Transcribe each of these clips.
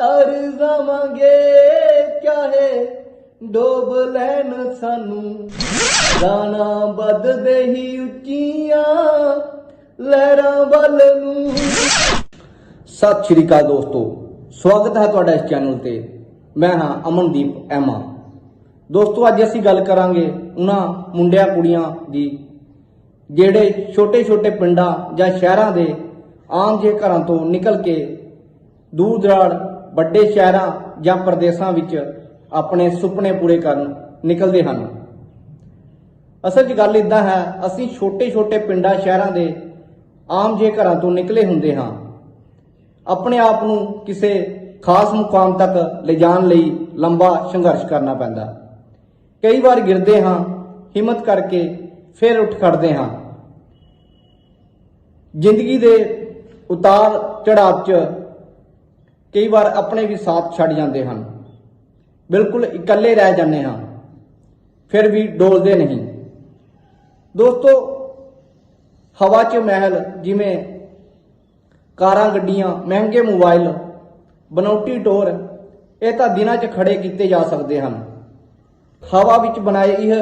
ਤਰ ਜਾਵਾਂਗੇ ਚਾਹੇ ਡੋਬ ਲੈਣ ਸਾਨੂੰ। ਗਾਣਾ ਵੱਧਦੇ ਹੀ ਉੱਚੀਆਂ ਲਹਿਰਾਂ ਵੱਲ ਨੂੰ। ਸਤਿ ਸ਼੍ਰੀ ਅਕਾਲ ਦੋਸਤੋ, ਸਵਾਗਤ ਹੈ ਤੁਹਾਡਾ ਇਸ ਚੈਨਲ ਤੇ। ਮੈਂ ਹਾਂ ਅਮਨਦੀਪ ਐਮਾ। ਦੋਸਤੋ, ਅੱਜ ਅਸੀਂ ਗੱਲ ਕਰਾਂਗੇ ਉਹਨਾਂ ਮੁੰਡਿਆਂ ਕੁੜੀਆਂ ਦੀ, ਜਿਹੜੇ ਛੋਟੇ-ਛੋਟੇ ਪਿੰਡਾਂ ਜਾਂ ਸ਼ਹਿਰਾਂ ਦੇ ਆਮ ਜੇ ਘਰਾਂ ਤੋਂ ਨਿਕਲ ਕੇ ਦੂਰ ਦਰਾੜ ਵੱਡੇ ਸ਼ਹਿਰਾਂ ਜਾਂ ਪ੍ਰਦੇਸ਼ਾਂ ਵਿੱਚ ਆਪਣੇ ਸੁਪਨੇ ਪੂਰੇ ਕਰਨ ਨਿਕਲਦੇ ਹਨ। ਅਸਲ 'ਚ ਗੱਲ ਇਦਾਂ ਹੈ, ਅਸੀਂ ਛੋਟੇ-ਛੋਟੇ ਪਿੰਡਾਂ, ਸ਼ਹਿਰਾਂ ਦੇ ਆਮ ਜੇ ਘਰਾਂ ਤੋਂ ਨਿਕਲੇ ਹੁੰਦੇ ਹਾਂ। ਆਪਣੇ ਆਪ ਨੂੰ ਕਿਸੇ ਖਾਸ ਮੁਕਾਮ ਤੱਕ ਲਿਜਾਣ ਲਈ ਲੰਬਾ ਸੰਘਰਸ਼ ਕਰਨਾ ਪੈਂਦਾ। ਕਈ ਵਾਰ ਗਿਰਦੇ ਹਾਂ, ਹਿੰਮਤ ਕਰਕੇ ਫਿਰ ਉੱਠ ਖੜਦੇ ਹਾਂ। ਜ਼ਿੰਦਗੀ ਦੇ ਉਤਾਰ ਚੜਾਅ 'ਚ ਕਈ ਵਾਰ ਆਪਣੇ ਵੀ ਸਾਥ ਛੱਡ ਜਾਂਦੇ ਹਨ। ਬਿਲਕੁਲ ਇਕੱਲੇ ਰਹਿ ਜਾਂਦੇ ਹਾਂ। ਫਿਰ ਵੀ ਡੋਲਦੇ ਨਹੀਂ। ਦੋਸਤੋ, ਹਵਾ 'ਚ ਮਹਿਲ ਜਿਵੇਂ ਕਾਰਾਂ, ਗੱਡੀਆਂ, ਮਹਿੰਗੇ ਮੋਬਾਈਲ ਬਨੌਟੀ ਟੋਰ, ਇਹ ਤਾਂ ਦਿਨਾਂ 'ਚ ਖੜੇ ਕੀਤੇ ਜਾ ਸਕਦੇ ਹਨ। ਹਵਾ ਵਿੱਚ ਬਣਾਏ ਇਹ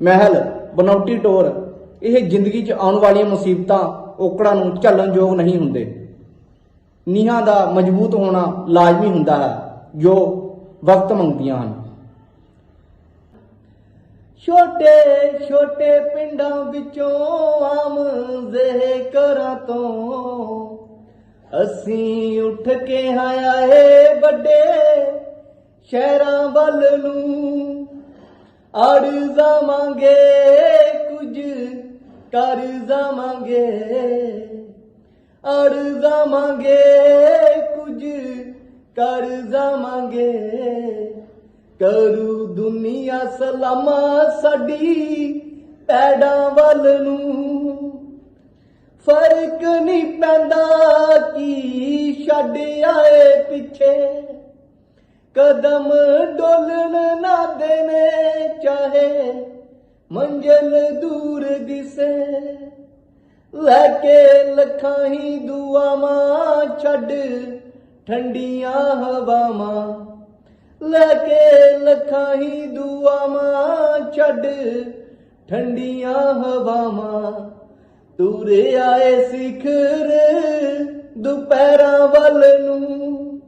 ਮਹਿਲ, ਬਨੌਟੀ ਟੋਰ, ਇਹ ਜ਼ਿੰਦਗੀ 'ਚ ਆਉਣ ਵਾਲੀਆਂ ਮੁਸੀਬਤਾਂ, ਔਕੜਾਂ ਨੂੰ ਝੱਲਣ ਯੋਗ ਨਹੀਂ ਹੁੰਦੇ। ਨੀਹਾਂ ਦਾ ਮਜ਼ਬੂਤ ਹੋਣਾ ਲਾਜ਼ਮੀ ਹੁੰਦਾ ਹੈ, ਜੋ ਵਕਤ ਮੰਗਦੀਆਂ ਹਨ। ਛੋਟੇ ਛੋਟੇ ਪਿੰਡਾਂ ਵਿੱਚੋਂ ਆਮ ਜ਼ੇ ਕਰਾਂ ਤੋਂ ਅਸੀਂ ਉੱਠ ਕੇ ਆਇਆ ਏ ਵੱਡੇ ਸ਼ਹਿਰਾਂ ਵੱਲ ਨੂੰ। ਅੜ ਜਾਵਾਂਗੇ, ਕੁਝ ਕਰ ਜਾਵਾਂਗੇ। ਅੜ ਜਾਵਾਂਗੇ, ਕੁਝ ਕਰ ਜਾਵਾਂਗੇ। ਕਰੂ ਦੁਨੀਆ ਸਲਾਮਾ ਸਾਡੀ ਪੈੜਾਂ ਵੱਲ ਨੂੰ। ਫ਼ਰਕ ਨਹੀਂ ਪੈਂਦਾ ਕੀ ਛੱਡ ਆਏ ਪਿੱਛੇ। ਕਦਮ ਡੋਲਣ ਨਾ ਦੇਣੇ ਚਾਹੇ ਮੰਜ਼ਲ ਦੂਰ ਦਿਸੇ। ਲੈ ਕੇ ਲੱਖਾਂ ਹੀ ਦੁਆਵਾਂ ਛੱਡ, ਠੰਡੀਆਂ ਹਵਾਵਾਂ। ਲੈ ਕੇ ਲੱਖਾਂ ਹੀ ਦੁਆਵਾਂ ਛੱਡ, ਠੰਡੀਆਂ ਹਵਾਵਾਂ। ਤੁਰੇ ਆਏ ਸਿਖਰ ਦੁਪਹਿਰਾਂ ਵੱਲ ਨੂੰ।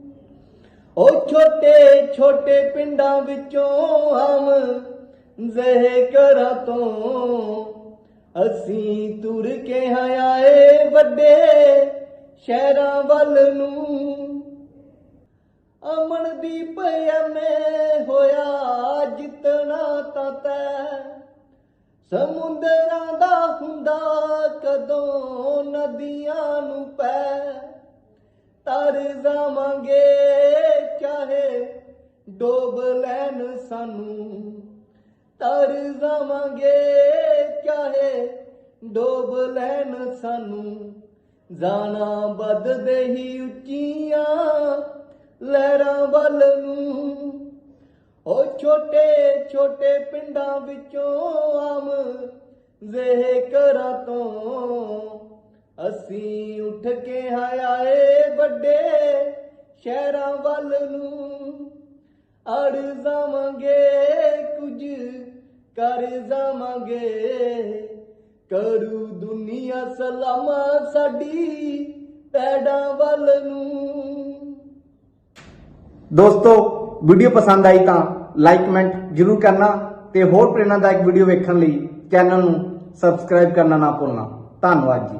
ਉਹ ਛੋਟੇ ਛੋਟੇ ਪਿੰਡਾਂ ਵਿੱਚੋਂ ਹਮ ਜ਼ਹਿ ਕਰਾਂ ਤੋਂ। ਅਸੀਂ ਤੁਰ ਕੇ ਆਏ ਵੱਡੇ ਸ਼ਹਿਰਾਂ ਵੱਲ ਨੂੰ। ਅਮਨਦੀਪ ਐਵੇਂ ਹੋਇਆ ਜਿੱਤਣਾ ਤਾਂ ਤੈ। ਸਮੁੰਦਰਾਂ ਦਾ ਹੁੰਦਾ ਕਦੋਂ ਨਦੀਆਂ ਨੂੰ ਪੈ। ਤਰ ਜਾਵਾਂਗੇ ਚਾਹੇ ਡੋਬ ਲੈਣ ਸਾਨੂੰ। ਤਰ ਜਾਵਾਂਗੇ, ਚਾਹੇ ਡੋਬ ਲੈਣ ਸਾਨੂੰ। ਜਾਣਾ ਬਦਦੇ ਹੀ ਉੱਚੀਆਂ ਲਹਿਰਾਂ ਵੱਲ ਨੂੰ। ਉਹ ਛੋਟੇ ਛੋਟੇ ਪਿੰਡਾਂ ਵਿੱਚੋਂ ਆਮ ਜ਼ੇ ਕਰਾਂ ਤੋਂ ਅਸੀਂ ਉੱਠ ਕੇ ਆਏ ਵੱਡੇ ਸ਼ਹਿਰਾਂ ਵੱਲ ਨੂੰ। ਅੜ ਜਾਵਾਂਗੇ, ਕੁਝ ਕਰ ਜਾਵਾਂਗੇ। ਕਰੂ ਦੁਨੀਆ ਸਲਾਮਾ ਸਾਡੀ ਪੈੜਾਂ ਵੱਲ ਨੂੰ। ਦੋਸਤੋ, ਵੀਡੀਓ ਪਸੰਦ ਆਈ ਤਾਂ ਲਾਈਕ ਕਮੈਂਟ ਜਰੂਰ ਕਰਨਾ ਤੇ ਹੋਰ ਪ੍ਰੇਰਨਾਦਾਇਕ ਵੀਡੀਓ ਵੇਖਣ ਲਈ ਚੈਨਲ ਨੂੰ ਸਬਸਕ੍ਰਾਈਬ ਕਰਨਾ ਨਾ ਭੁੱਲਣਾ। ਧੰਨਵਾਦ ਜੀ।